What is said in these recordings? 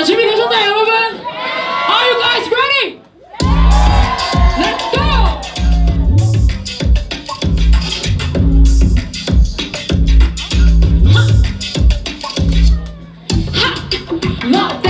자, 준비되셨나요, 여러분? Are you guys ready? Let's go! Ha! Love that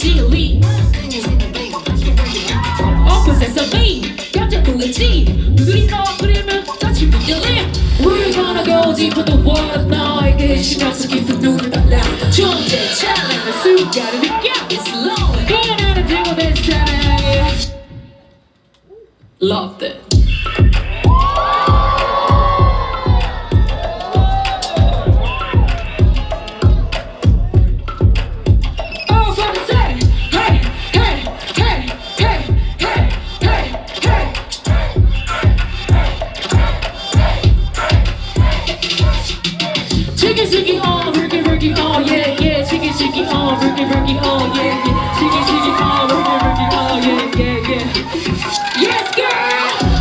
지리 어프세서 B 깜짝 놀랐지? 누구인가 그림을 같이 분열해 We're gonna go deeper than what 나에게 신경 쓰기 눈을 달라 존재 차량의 순간을 느껴. It's long. 걸어내는 지구 내 사랑 Love that. Chicky, oh, Ricky, oh, yeah, yeah. Yeah, yeah. Yeah, yeah. Yes, girl.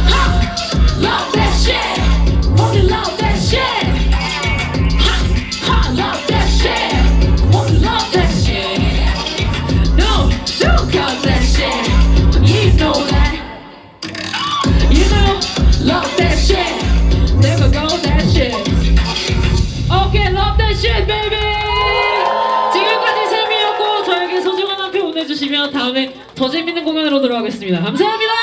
Love that shit. Only love that shit. Ha! Ha! Love that shit. Only love that shit. No, got that shit. You know that. You know, love that 보내주시면 다음에 더 재밌는 공연으로 돌아오겠습니다. 감사합니다.